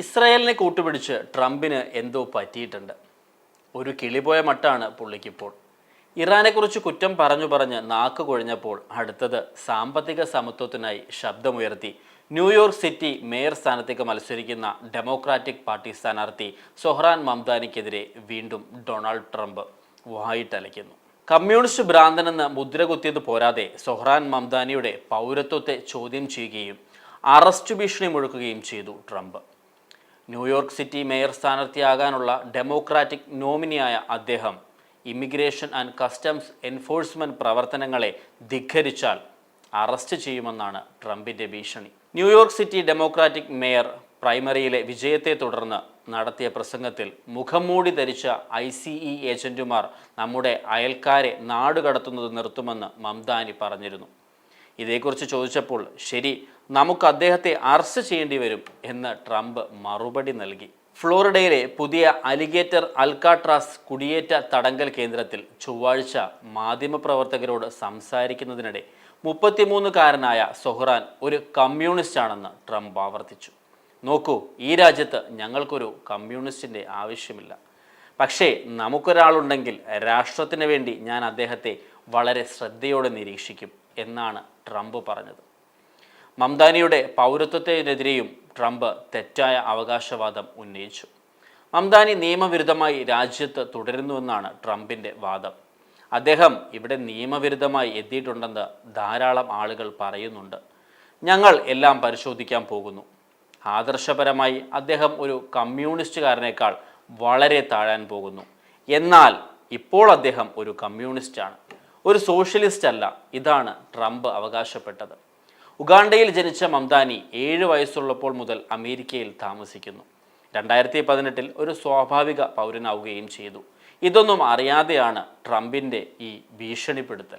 ഇസ്രായേലിനെ കൂട്ടുപിടിച്ച് ട്രംപിന് എന്തോ പറ്റിയിട്ടുണ്ട്. ഒരു കിളിപോയ മട്ടാണ് പുള്ളിക്കിപ്പോൾ. ഇറാനെക്കുറിച്ച് കുറ്റം പറഞ്ഞു പറഞ്ഞ് നാക്ക് കുഴഞ്ഞപ്പോൾ അടുത്തത് സാമ്പത്തിക സമത്വത്തിനായി ശബ്ദമുയർത്തി. ന്യൂയോർക്ക് സിറ്റി മേയർ സ്ഥാനത്തേക്ക് മത്സരിക്കുന്ന ഡെമോക്രാറ്റിക് പാർട്ടി സ്ഥാനാർത്ഥി സൊഹ്റാൻ മംദാനിക്കെതിരെ വീണ്ടും ഡൊണാൾഡ് ട്രംപ് വായിട്ടലയ്ക്കുന്നു. കമ്മ്യൂണിസ്റ്റ് ഭ്രാന്തനെന്ന് മുദ്ര കുത്തിയത് പോരാതെ സൊഹ്റാൻ മംദാനിയുടെ പൗരത്വത്തെ ചോദ്യം ചെയ്യുകയും അറസ്റ്റ് ഭീഷണി മുഴക്കുകയും ചെയ്തു Trump. New York city mayor സ്ഥാനാർത്ഥിയാകാനുള്ള democratic നോമിനിയായ അദ്ദേഹം ഇമിഗ്രേഷൻ ആൻഡ് കസ്റ്റംസ് എൻഫോഴ്സ്മെന്റ് പ്രവർത്തനങ്ങളെ ധിഖരിച്ചാൽ അറസ്റ്റ് ചെയ്യുമെന്നാണ് ട്രംപിന്റെ ഭീഷണി. New York city democratic mayor പ്രൈമറിയിലെ വിജയത്തെ തുടർന്ന് നടത്തിയ പ്രസംഗത്തിൽ മുഖംമൂടി ധരിച്ച ഐ സി ഇ ഏജന്റുമാർ നമ്മുടെ അയൽക്കാരെ നാടുകടത്തുന്നത് നിർത്തുമെന്ന് മംദാനി പറഞ്ഞിരുന്നു. ഇതേക്കുറിച്ച് ചോദിച്ചപ്പോൾ ശരി നമുക്ക് അദ്ദേഹത്തെ അറസ്റ്റ് ചെയ്യേണ്ടി വരും എന്ന് ട്രംപ് മറുപടി നൽകി. ഫ്ലോറിഡയിലെ പുതിയ അലിഗേറ്റർ അൽക്കാട്രാസ് കുടിയേറ്റ തടങ്കൽ കേന്ദ്രത്തിൽ ചൊവ്വാഴ്ച മാധ്യമപ്രവർത്തകരോട് സംസാരിക്കുന്നതിനിടെ മുപ്പത്തിമൂന്നുകാരനായ സൊഹ്റാൻ ഒരു കമ്മ്യൂണിസ്റ്റ് ആണെന്ന് ട്രംപ് ആവർത്തിച്ചു. നോക്കൂ ഈ രാജ്യത്ത് ഞങ്ങൾക്കൊരു കമ്മ്യൂണിസ്റ്റിന്റെ ആവശ്യമില്ല. പക്ഷേ നമുക്കൊരാളുണ്ടെങ്കിൽ രാഷ്ട്രത്തിന് വേണ്ടി ഞാൻ അദ്ദേഹത്തെ വളരെ ശ്രദ്ധയോടെ നിരീക്ഷിക്കും. എന്നാണ് ട്രംപ് പറഞ്ഞത്. മംദാനിയുടെ പൗരത്വത്തിനെതിരെയും ട്രംപ് തെറ്റായ അവകാശവാദം ഉന്നയിച്ചു. മംദാനി നിയമവിരുദ്ധമായി രാജ്യത്ത് തുടരുന്നുവെന്നാണ് ട്രംപിന്റെ വാദം. അദ്ദേഹം ഇവിടെ നിയമവിരുദ്ധമായി എത്തിയിട്ടുണ്ടെന്ന് ധാരാളം ആളുകൾ പറയുന്നുണ്ട്. ഞങ്ങൾ എല്ലാം പരിശോധിക്കാൻ പോകുന്നു. ആദർശപരമായി അദ്ദേഹം ഒരു കമ്മ്യൂണിസ്റ്റുകാരനേക്കാൾ വളരെ താഴാൻ പോകുന്നു. എന്നാൽ ഇപ്പോൾ അദ്ദേഹം ഒരു കമ്മ്യൂണിസ്റ്റാണ്. ഒരു സോഷ്യലിസ്റ്റ് അല്ല. ഇതാണ് ട്രംപ് അവകാശപ്പെട്ടത്. ഉഗാണ്ടയിൽ ജനിച്ച മംദാനി ഏഴ് വയസ്സുള്ളപ്പോൾ മുതൽ അമേരിക്കയിൽ താമസിക്കുന്നു. രണ്ടായിരത്തി പതിനെട്ടിൽ ഒരു സ്വാഭാവിക പൗരനാവുകയും ചെയ്തു. ഇതൊന്നും അറിയാതെയാണ് ട്രംപിന്റെ ഈ ഭീഷണിപ്പെടുത്തൽ.